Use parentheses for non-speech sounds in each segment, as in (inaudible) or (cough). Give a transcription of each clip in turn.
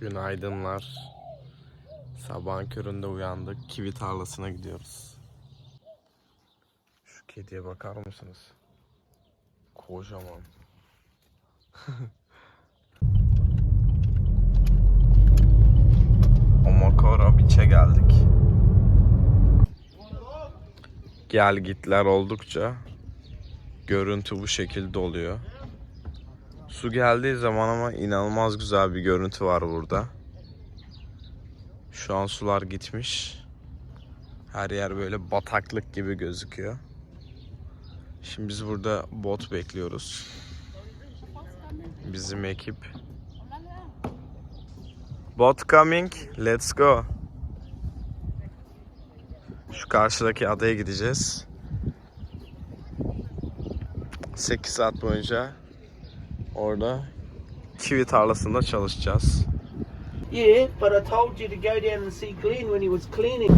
Günaydınlar. Sabahın köründe uyandık. Kivi tarlasına gidiyoruz. Şu kediye bakar mısınız? Kocaman. (laughs) Omakora Beach'e geldik. Gel gitler oldukça görüntü bu şekilde oluyor. Su geldiği zaman ama inanılmaz güzel bir görüntü var burada. Şu an sular gitmiş. Her yer böyle bataklık gibi gözüküyor. Şimdi biz burada bot bekliyoruz. Bizim ekip. Bot coming. Let's go. Şu karşıdaki adaya gideceğiz. 8 saat boyunca orada kivi tarlasında çalışacağız. Yeah, but I told you to go down and see Glenn when he was cleaning.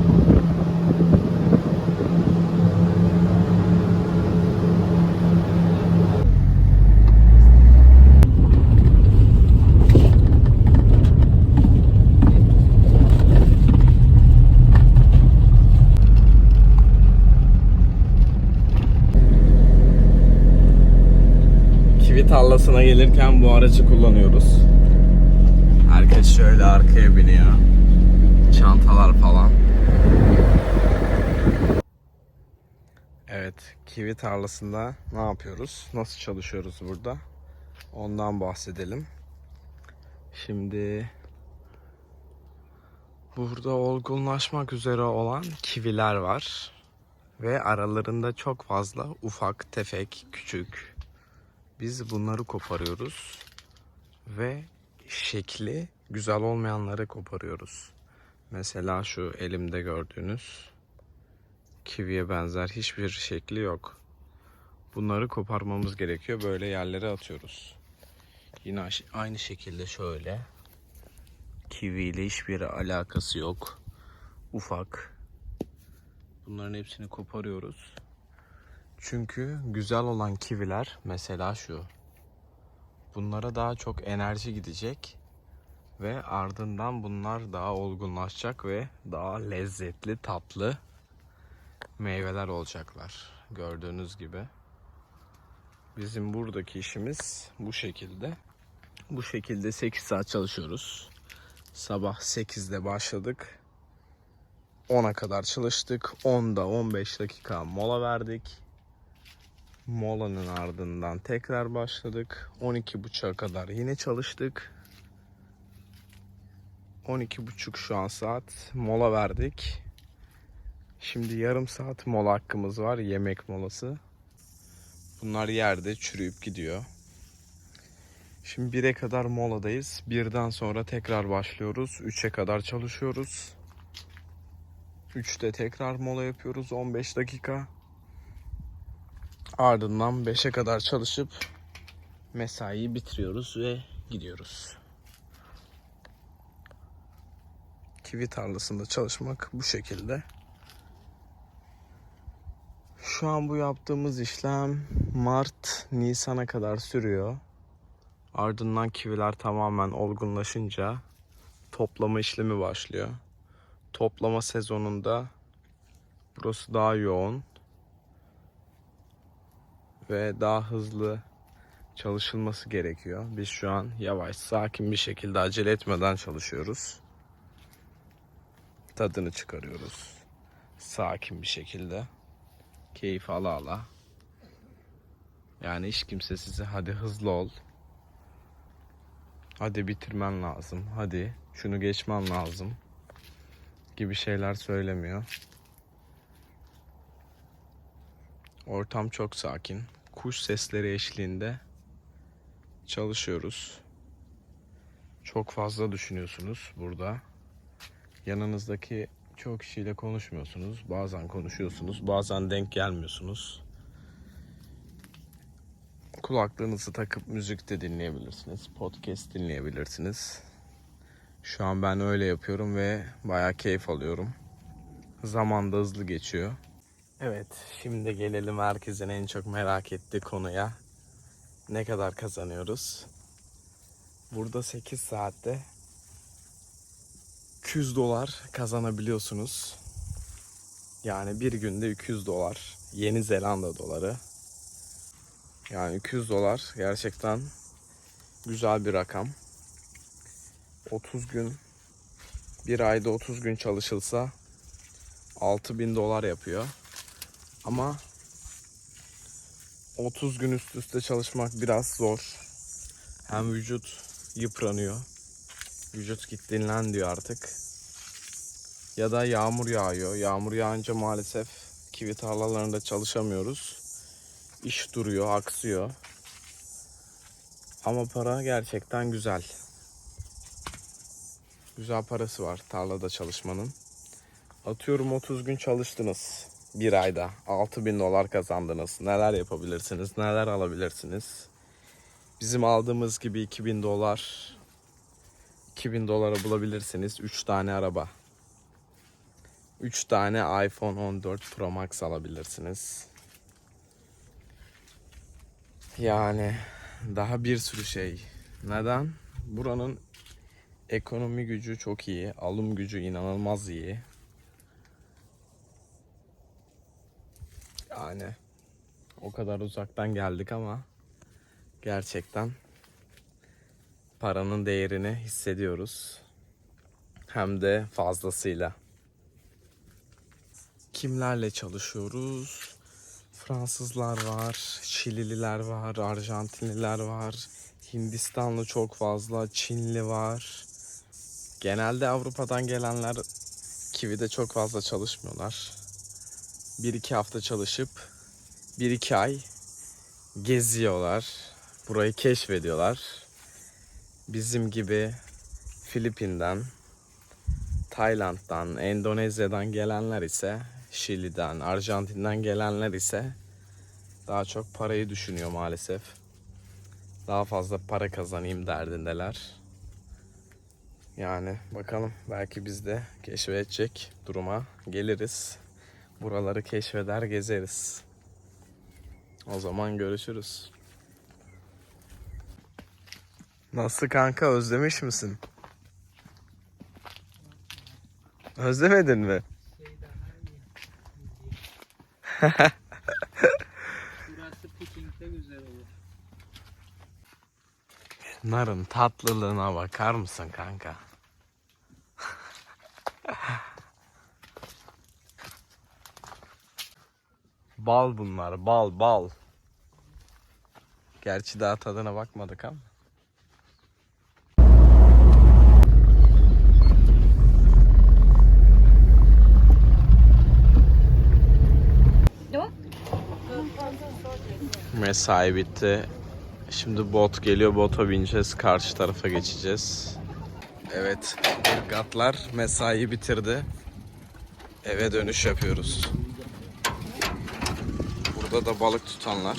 Tarlasına gelirken bu aracı kullanıyoruz. Herkes şöyle arkaya biniyor. Çantalar falan. Evet, kivi tarlasında ne yapıyoruz? Nasıl çalışıyoruz burada? Ondan bahsedelim. Şimdi burada olgunlaşmak üzere olan kiviler var ve aralarında çok fazla ufak, tefek, küçük biz bunları koparıyoruz ve şekli güzel olmayanları koparıyoruz. Mesela şu elimde gördüğünüz kiviye benzer hiçbir şekli yok. Bunları koparmamız gerekiyor. Böyle yerlere atıyoruz. Yine aynı şekilde şöyle. Kivi ile hiçbir alakası yok. Ufak. Bunların hepsini koparıyoruz. Çünkü güzel olan kiviler mesela şu. Bunlara daha çok enerji gidecek ve ardından bunlar daha olgunlaşacak ve daha lezzetli, tatlı meyveler olacaklar. Gördüğünüz gibi. Bizim buradaki işimiz bu şekilde. Bu şekilde 8 saat çalışıyoruz. Sabah 8'de başladık. 10'a kadar çalıştık. 10'da 15 dakika mola verdik. Molanın ardından tekrar başladık. 12.30'a kadar yine çalıştık. 12.30 şu an saat. Mola verdik. Şimdi yarım saat mola hakkımız var. Yemek molası. Bunlar yerde çürüyüp gidiyor. Şimdi 1'e kadar moladayız. 1'den sonra tekrar başlıyoruz. 3'e kadar çalışıyoruz. 3'te tekrar mola yapıyoruz 15 dakika. Ardından 5'e kadar çalışıp mesaiyi bitiriyoruz ve gidiyoruz. Kivi tarlasında çalışmak bu şekilde. Şu an bu yaptığımız işlem Mart, Nisan'a kadar sürüyor. Ardından kiviler tamamen olgunlaşınca toplama işlemi başlıyor. Toplama sezonunda burası daha yoğun ve daha hızlı çalışılması gerekiyor. Biz şu an yavaş, sakin bir şekilde acele etmeden çalışıyoruz. Tadını çıkarıyoruz. Sakin bir şekilde. Keyif ala ala. Yani hiç kimse size hadi hızlı ol. Hadi bitirmen lazım. Hadi şunu geçmen lazım. Gibi şeyler söylemiyor. Ortam çok sakin. Kuş sesleri eşliğinde çalışıyoruz. Çok fazla düşünüyorsunuz burada. Yanınızdaki çok kişiyle konuşmuyorsunuz. Bazen konuşuyorsunuz, bazen denk gelmiyorsunuz. Kulaklığınızı takıp müzik de dinleyebilirsiniz. Podcast dinleyebilirsiniz. Şu an ben öyle yapıyorum ve bayağı keyif alıyorum. Zaman da hızlı geçiyor. Evet, şimdi gelelim herkesin en çok merak ettiği konuya. Ne kadar kazanıyoruz? Burada 8 saatte 200 dolar kazanabiliyorsunuz. Yani bir günde 200 dolar. Yeni Zelanda doları. Yani 200 dolar gerçekten güzel bir rakam. 30 gün bir ayda 30 gün çalışılsa 6000 dolar yapıyor. Ama 30 gün üst üste çalışmak biraz zor. Hem vücut yıpranıyor. Vücut git dinlen diyor artık. Ya da yağmur yağıyor. Yağmur yağınca maalesef kivi tarlalarında çalışamıyoruz. İş duruyor, aksıyor. Ama para gerçekten güzel. Güzel parası var tarlada çalışmanın. Atıyorum 30 gün çalıştınız. Bir ayda 6000 dolar kazandınız. Neler yapabilirsiniz? Neler alabilirsiniz? Bizim aldığımız gibi 2000 dolar 2000 dolara bulabilirsiniz 3 tane araba. 3 tane iPhone 14 Pro Max alabilirsiniz. Yani daha bir sürü şey. Neden? Buranın ekonomi gücü çok iyi, alım gücü inanılmaz iyi. Yani o kadar uzaktan geldik ama gerçekten paranın değerini hissediyoruz. Hem de fazlasıyla. Kimlerle çalışıyoruz? Fransızlar var, Çilililer var, Arjantinliler var, Hindistanlı çok fazla, Çinli var. Genelde Avrupa'dan gelenler Kiwi'de çok fazla çalışmıyorlar. 1-2 hafta çalışıp 1-2 ay geziyorlar. Burayı keşfediyorlar. Bizim gibi Filipin'den, Tayland'dan, Endonezya'dan gelenler ise Şili'den, Arjantin'den gelenler ise daha çok parayı düşünüyor maalesef. Daha fazla para kazanayım derdindeler. Yani bakalım belki biz de keşfedecek duruma geliriz. Buraları keşfeder gezeriz. O zaman görüşürüz. Nasıl kanka özlemiş misin? Özlemedin mi? (laughs) Burası piknikte güzel olur. Narın tatlılığına bakar mısın kanka? Bal bunlar, bal, bal. Gerçi daha tadına bakmadık ama. Mesai bitti. Şimdi bot geliyor. Bota bineceğiz. Karşı tarafa geçeceğiz. Evet. Irgatlar mesai bitirdi. Eve dönüş yapıyoruz. Burada da balık tutanlar.